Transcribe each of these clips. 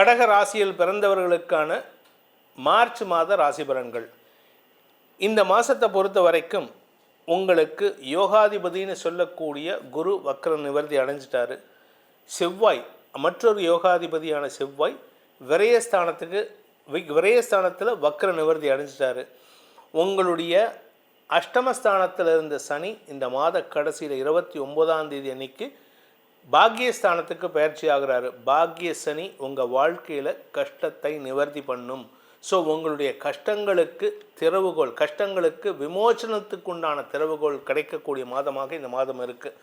கடக ராசியில் பிறந்தவர்களுக்கான மார்ச் மாத ராசி பலன்கள். இந்த மாதத்தை பொறுத்த வரைக்கும் உங்களுக்கு யோகாதிபதின்னு சொல்லக்கூடிய குரு வக்ர நிவர்த்தி அடைஞ்சிட்டாரு. செவ்வாய் மற்றொரு யோகாதிபதியான செவ்வாய் விரயஸ்தானத்துக்கு விரயஸ்தானத்தில் வக்ர நிவர்த்தி அடைஞ்சிட்டாரு. உங்களுடைய அஷ்டமஸ்தானத்தில் இருந்த சனி இந்த மாத கடைசியில் இருபத்தி ஒன்பதாம் தேதி அன்னைக்கு பாக்கியஸ்தானத்துக்கு பயிற்சி ஆகிறாரு. பாக்ய சனி உங்கள் வாழ்க்கையில் கஷ்டத்தை நிவர்த்தி பண்ணும். ஸோ உங்களுடைய கஷ்டங்களுக்கு திறவுகோள் கஷ்டங்களுக்கு விமோசனத்துக்குண்டான திறவுகோள் கிடைக்கக்கூடிய மாதமாக இந்த மாதம் இருக்குது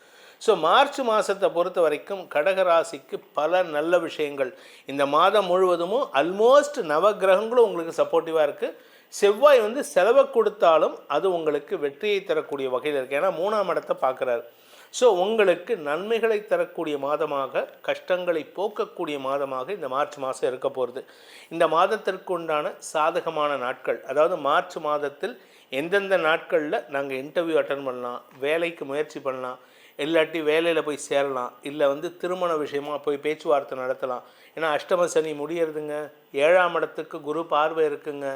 ஸோ மார்ச் மாதத்தை பொறுத்த வரைக்கும் கடகராசிக்கு பல நல்ல விஷயங்கள். இந்த மாதம் முழுவதும் ஆல்மோஸ்ட் நவக்கிரகங்களும் உங்களுக்கு சப்போர்ட்டிவாக இருக்குது செவ்வாய் வந்து செலவை கொடுத்தாலும் அது உங்களுக்கு வெற்றியை தரக்கூடிய வகையில் இருக்குது ஏன்னா மூணாம் இடத்தை பார்க்குறாரு. ஸோ உங்களுக்கு நன்மைகளை தரக்கூடிய மாதமாக கஷ்டங்களை போக்கக்கூடிய மாதமாக இந்த மார்ச் மாதம் இருக்க போகிறது இந்த மாதத்திற்கு உண்டான சாதகமான நாட்கள் அதாவது மார்ச் மாதத்தில் எந்தெந்த நாட்களில் நாங்கள் இன்டர்வியூ அட்டன் பண்ணலாம் வேலைக்கு முயற்சி பண்ணலாம் இல்லாட்டி வேலையில் போய் சேரலாம் இல்லை வந்து திருமண விஷயமாக போய் பேச்சுவார்த்தை நடத்தலாம். ஏன்னா அஷ்டம சனி முடியறதுங்க. ஏழாம் இடத்துக்கு குரு பார்வை இருக்குங்க.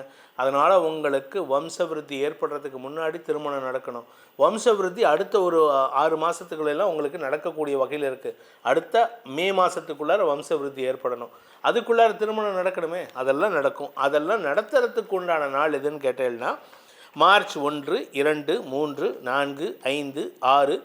அதனால் உங்களுக்கு வம்சவிருத்தி ஏற்படுறதுக்கு முன்னாடி திருமணம் நடக்கணும். வம்சவிருத்தி அடுத்த ஒரு ஆறு மாதத்துக்குள்ளெல்லாம் உங்களுக்கு நடக்கக்கூடிய வகையில் இருக்குது அடுத்த மே மாதத்துக்குள்ளார வம்சவிருத்தி ஏற்படணும். அதுக்குள்ளார திருமணம் நடக்கணுமே? அதெல்லாம் நடக்கும். அதெல்லாம் நடத்துறதுக்கு உண்டான நாள் எதுன்னு கேட்டேன்னா மார்ச் ஒன்று இரண்டு மூன்று நான்கு ஐந்து ஆறு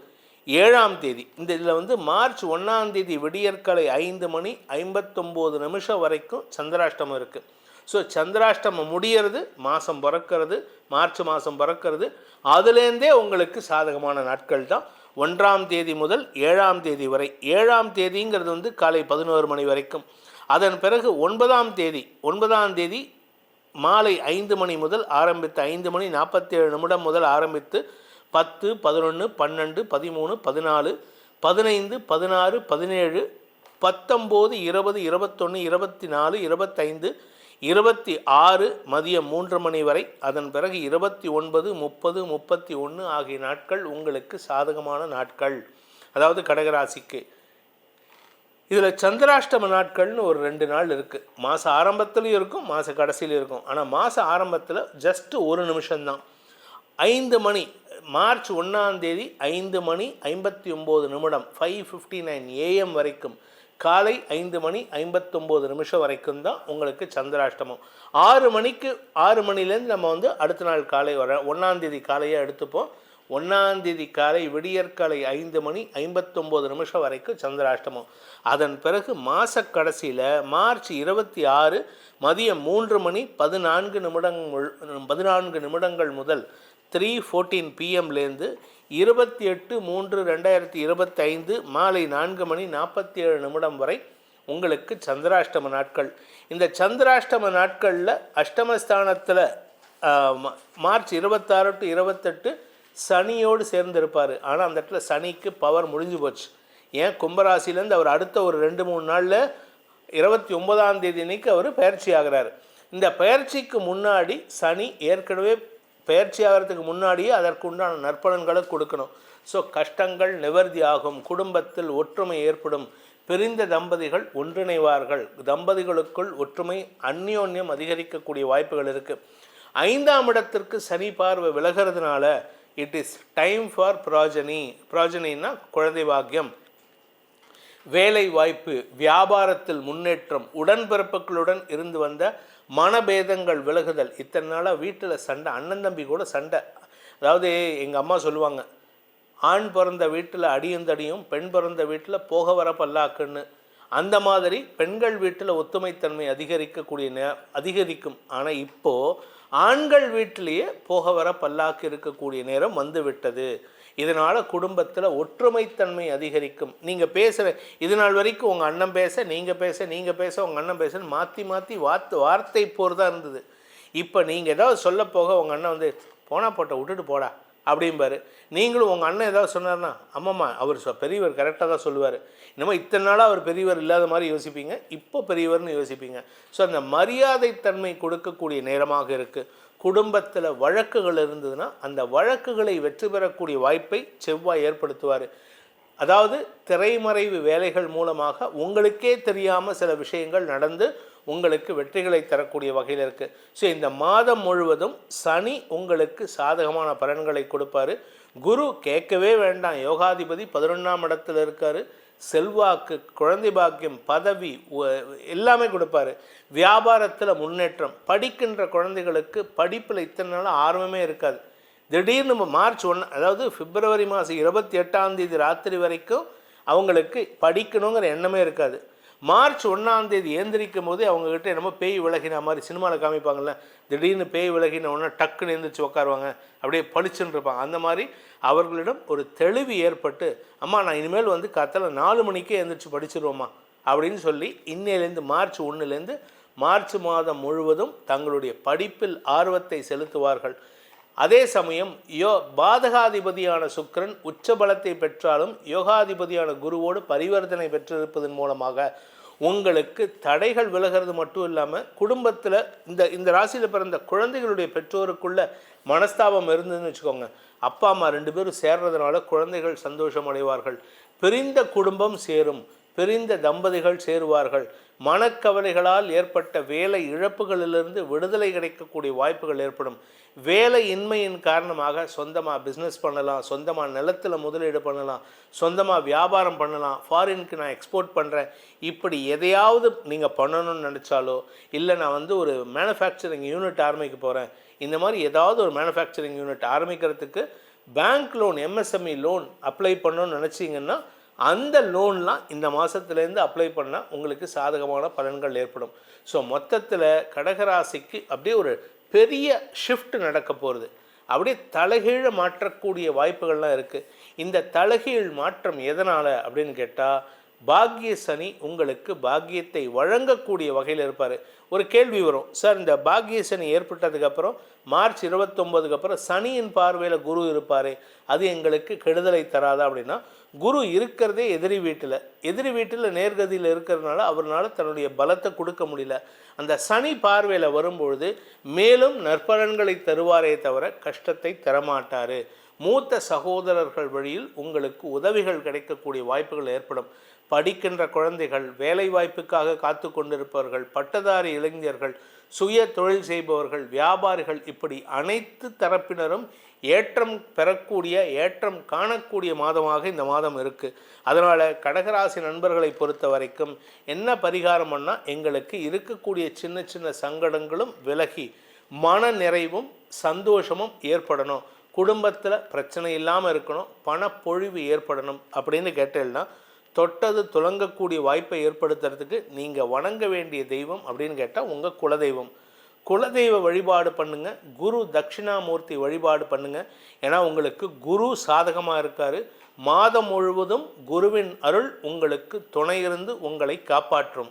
ஏழாம் தேதி. இந்த இதில் வந்து மார்ச் ஒன்றாம் தேதி விடியற்காலை ஐந்து மணி ஐம்பத்தொம்போது நிமிஷம் வரைக்கும் சந்திராஷ்டமம் இருக்குது ஸோ சந்திராஷ்டமம் முடியறது மாதம் பிறக்கிறது மார்ச் மாதம் பிறக்கிறது. அதுலேருந்தே உங்களுக்கு சாதகமான நாட்கள் தான். ஒன்றாம் தேதி முதல் ஏழாம் தேதி வரை. ஏழாம் தேதிங்கிறது வந்து காலை பதினோரு மணி வரைக்கும். அதன் பிறகு ஒன்பதாம் தேதி ஒன்பதாம் தேதி மாலை ஐந்து மணி முதல் ஆரம்பித்து ஐந்து மணி நாற்பத்தேழு நிமிடம் முதல் ஆரம்பித்து பத்து பதினொன்று பன்னெண்டு பதிமூணு பதினாலு பதினைந்து பதினாறு பதினேழு பத்தொம்போது இருபது இருபத்தொன்று இருபத்தி நாலு இருபத்தைந்து இருபத்தி ஆறு மதியம் மூன்று மணி வரை. அதன் பிறகு இருபத்தி ஒன்பது முப்பது முப்பத்தி ஒன்று ஆகிய நாட்கள் உங்களுக்கு சாதகமான நாட்கள். அதாவது கடகராசிக்கு. இதில் சந்திராஷ்டம நாட்கள்னு ஒரு ரெண்டு நாள் இருக்குது மாத ஆரம்பத்துலேயும் இருக்கும் மாத கடைசியிலையும் இருக்கும். ஆனால் மாத ஆரம்பத்தில் ஜஸ்ட்டு ஒரு நிமிஷம்தான். ஐந்து மணி மார்ச் ஒன்றாந்தேதி ஐந்து மணி ஐம்பத்தி ஒம்பது நிமிடம் ஃபைவ் ஃபிஃப்டி நைன் ஏஎம் வரைக்கும். காலை ஐந்து மணி ஐம்பத்தொம்போது நிமிஷம் வரைக்கும் தான் உங்களுக்கு சந்திராஷ்டமம். ஆறு மணிக்கு ஆறு மணிலேருந்து நம்ம வந்து அடுத்த நாள் காலை வர ஒன்றாந்தேதி காலையாக எடுத்துப்போம். ஒன்றாந்தேதி காலை விடியற்காலை ஐந்து மணி ஐம்பத்தொம்போது நிமிஷம் வரைக்கும் சந்திராஷ்டமம். அதன் பிறகு மாத கடைசியில் மார்ச் இருபத்தி ஆறு மதியம் மூன்று மணி பதினான்கு நிமிடங்கள் பதினான்கு நிமிடங்கள் முதல் த்ரீ ஃபோர்டீன் பிஎம்லேருந்து இருபத்தி எட்டு மூன்று ரெண்டாயிரத்தி இருபத்தைந்து மாலை நான்கு மணி நாற்பத்தி ஏழு நிமிடம் வரை உங்களுக்கு சந்திராஷ்டம நாட்கள். இந்த சந்திராஷ்டம நாட்களில் அஷ்டமஸ்தானத்தில் மார்ச் இருபத்தாறு டு இருபத்தெட்டு சனியோடு சேர்ந்து இருப்பார் ஆனால் அந்த இடத்துல சனிக்கு பவர் முடிஞ்சு போச்சு. ஏன்? கும்பராசிலேருந்து அவர் அடுத்த ஒரு ரெண்டு மூணு நாளில் இருபத்தி ஒன்பதாம் தேதி அன்னைக்கு அவர் பயிற்சி ஆகிறார். இந்த பயிற்சிக்கு முன்னாடி சனி ஏற்கனவே பயிற்சி ஆகிறதுக்கு முன்னாடியே அதற்குண்டான நற்பலன்களை கொடுக்கணும். ஸோ கஷ்டங்கள் நிவர்த்தி ஆகும் குடும்பத்தில் ஒற்றுமை ஏற்படும். பிரிந்த தம்பதிகள் ஒன்றிணைவார்கள். தம்பதிகளுக்குள் ஒற்றுமை அந்யோன்யம் அதிகரிக்கக்கூடிய வாய்ப்புகள் இருக்குது ஐந்தாம் இடத்திற்கு சனி பார்வை விலகிறதுனால it is time for progeny ப்ராஜனின்னா குழந்தை பாக்கியம். வேலை வாய்ப்பு வியாபாரத்தில் முன்னேற்றம் உடன்பிறப்புகளுடன் இருந்து வந்த மனபேதங்கள் விலகுதல். இத்தனை நாளாக வீட்டில் சண்டை அண்ணன் தம்பி கூட சண்டை. அதாவது எங்கள் அம்மா சொல்லுவாங்க ஆண் பிறந்த வீட்டில் அடியும் தடியும் பெண் பிறந்த வீட்டில் போக வர பல்லாக்குன்னு. அந்த மாதிரி பெண்கள் வீட்டில் ஒத்துமைத்தன்மை அதிகரிக்கக்கூடிய நே அதிகரிக்கும். ஆனால் இப்போது ஆண்கள் வீட்டிலேயே போக வர பல்லாக்கு இருக்கக்கூடிய நேரம் வந்துவிட்டது. இதனால் குடும்பத்தில் ஒற்றுமைத்தன்மை அதிகரிக்கும். நீங்கள் பேசுகிற இது நாள் வரைக்கும் உங்கள் அண்ணன் பேச நீங்கள் பேச நீங்கள் பேச உங்கள் அண்ணன் பேசன்னு மாற்றி மாற்றி வார்த்தை வார்த்தை போர் தான் இருந்தது. இப்போ நீங்கள் ஏதாவது சொல்ல போக உங்கள் அண்ணன் வந்து போனால் போட்ட விட்டுட்டு போடா. அப்படிம்பாரு. நீங்களும் உங்கள் அண்ணன் ஏதாவது சொன்னார்னா அம்மம்மா அவர் சொ பெரியவர் கரெக்டாக தான் சொல்லுவார். இன்னமும் இத்தனை நாளாக அவர் பெரியவர் இல்லாத மாதிரி யோசிப்பீங்க இப்போ பெரியவர்னு யோசிப்பீங்க. ஸோ அந்த மரியாதை தன்மை கொடுக்கக்கூடிய நேரமாக இருக்குது குடும்பத்தில் வழக்குகள் இருந்ததுன்னா அந்த வழக்குகளை வெற்றி பெறக்கூடிய வாய்ப்பை செவ்வாய் ஏற்படுத்துவார். அதாவது திரைமறைவு வேலைகள் மூலமாக உங்களுக்கே தெரியாமல் சில விஷயங்கள் நடந்து உங்களுக்கு வெற்றிகளை தரக்கூடிய வகையில் இருக்குது ஸோ இந்த மாதம் முழுவதும் சனி உங்களுக்கு சாதகமான பலன்களை கொடுப்பாரு. குரு கேட்கவே வேண்டாம். யோகாதிபதி பதினொன்றாம் இடத்துல இருக்கார். செல்வாக்கு குழந்தை பாக்கியம் பதவி எல்லாமே கொடுப்பாரு. வியாபாரத்தில் முன்னேற்றம் படிக்கின்ற குழந்தைகளுக்கு படிப்பில் இத்தனை நாள் ஆர்வமே இருக்காது. திடீர்னு நம்ம மார்ச் ஒன்று அதாவது பிப்ரவரி மாதம் இருபத்தி எட்டாம் தேதி ராத்திரி வரைக்கும் அவங்களுக்கு படிக்கணுங்கிற எண்ணமே இருக்காது. மார்ச் ஒன்றாம் தேதி ஏந்திரிக்கும் போதே அவங்கக்கிட்ட என்னமோ பேய் விலகின மாதிரி சினிமாவில் காமிப்பாங்கல்ல. திடீர்னு பேய் விலகின உடனே டக்குன்னு எழுந்திரிச்சு உட்காருவாங்க அப்படியே பளிச்சுன்னு இருப்பாங்க. அந்த மாதிரி அவர்களிடம் ஒரு தெளிவு ஏற்பட்டு அம்மா நான் இனிமேல் வந்து காத்தால நாலு மணிக்கே எழுந்திரிச்சு படிச்சிருவோம்மா அப்படின்னு சொல்லி இன்னையிலேருந்து மார்ச் ஒன்றுலேருந்து மார்ச் மாதம் முழுவதும் தங்களுடைய படிப்பில் ஆர்வத்தை செலுத்துவார்கள். அதே சமயம் யோ பாதகாதிபதியான சுக்கிரன் உச்சபலத்தை பெற்றாலும் யோகாதிபதியான குருவோடு பரிவர்த்தனை பெற்றிருப்பதன் மூலமாக உங்களுக்கு தடைகள் விலகிறது மட்டும் இல்லாமல் குடும்பத்தில் இந்த இந்த ராசியில் பிறந்த குழந்தைகளுடைய பெற்றோருக்குள்ள மனஸ்தாபம் இருந்ததுன்னு வச்சுக்கோங்க. அப்பா அம்மா ரெண்டு பேரும் சேர்றதுனால குழந்தைகள் சந்தோஷம் அடைவார்கள் பிரிந்த குடும்பம் சேரும். பிரிந்த தம்பதிகள் சேருவார்கள். மனக்கவலைகளால் ஏற்பட்ட வேலை இழப்புகளிலிருந்து விடுதலை கிடைக்கக்கூடிய வாய்ப்புகள் ஏற்படும். வேலை இன்மையின் காரணமாக சொந்தமாக பிஸ்னஸ் பண்ணலாம் சொந்தமாக நிலத்தில் முதலீடு பண்ணலாம் சொந்தமாக வியாபாரம் பண்ணலாம் ஃபாரினுக்கு நான் எக்ஸ்போர்ட் பண்ணுறேன் இப்படி எதையாவது நீங்கள் பண்ணணும்னு நினச்சாலோ இல்லை நான் வந்து ஒரு மேனுஃபேக்சரிங் யூனிட் ஆரம்பிக்க போகிறேன் இந்த மாதிரி ஏதாவது ஒரு மேனுஃபேக்சரிங் யூனிட் ஆரம்பிக்கிறதுக்கு bank loan MSME loan apply பண்ணணும்னு நினச்சிங்கன்னா அந்த லோன்லாம் இந்த மாதத்துலேருந்து அப்ளை பண்ணால் உங்களுக்கு சாதகமான பலன்கள் ஏற்படும். ஸோ மொத்தத்தில் கடகராசிக்கு அப்படியே ஒரு பெரிய ஷிஃப்ட் நடக்க போகிறது அப்படியே தலைகீழ மாற்றக்கூடிய வாய்ப்புகள்லாம் இருக்குது இந்த தலைகீழ் மாற்றம் எதனால் அப்படின்னு கேட்டால் பாக்கிய சனி உங்களுக்கு பாக்கியத்தை வழங்கக்கூடிய வகையில் இருப்பார். ஒரு கேள்வி வரும். சார் இந்த பாக்கிய சனி ஏற்பட்டதுக்கப்புறம் மார்ச் இருபத்தொம்போதுக்கு அப்புறம் சனியின் பார்வையில் குரு இருப்பார் அது எங்களுக்கு கெடுதலை தராதா அப்படின்னா குரு இருக்கிறதே எதிரி வீட்டில். எதிரி வீட்டில் நேர்கதியில் இருக்கிறதுனால அவர்னால் தன்னுடைய பலத்தை கொடுக்க முடியல. அந்த சனி பார்வையில் வரும்பொழுது மேலும் நற்பலன்களை தருவாரே தவிர கஷ்டத்தை தரமாட்டார். மூத்த சகோதரர்கள் வழியில் உங்களுக்கு உதவிகள் கிடைக்கக்கூடிய வாய்ப்புகள் ஏற்படும். படிக்கின்ற குழந்தைகள் வேலை வாய்ப்புக்காக காத்து கொண்டிருப்பவர்கள் பட்டதாரி இளைஞர்கள் சுய தொழில் செய்பவர்கள் வியாபாரிகள் இப்படி அனைத்து தரப்பினரும் ஏற்றம் பெறக்கூடிய ஏற்றம் காணக்கூடிய மாதமாக இந்த மாதம் இருக்குது அதனால் கடகராசி நண்பர்களை பொறுத்த வரைக்கும் என்ன பரிகாரம் பண்ணால் எங்களுக்கு இருக்கக்கூடிய சின்ன சின்ன சங்கடங்களும் விலகி மன நிறைவும் சந்தோஷமும் ஏற்படணும். குடும்பத்தில் பிரச்சனை இல்லாமல் இருக்கணும். பணப்பொழிவு ஏற்படணும் அப்படின்னு கேட்டேன்னா தொட்டது துலங்கக்கூடிய வாய்ப்பை ஏற்படுத்துறதுக்கு நீங்கள் வணங்க வேண்டிய தெய்வம் அப்படின்னு கேட்டால் உங்கள் குலதெய்வம். குலதெய்வ வழிபாடு பண்ணுங்க குரு தட்சிணாமூர்த்தி வழிபாடு பண்ணுங்க. ஏன்னா உங்களுக்கு குரு சாதகமாக இருக்கார். மாதம் முழுவதும் குருவின் அருள் உங்களுக்கு துணை இருந்து உங்களை காப்பாற்றும்.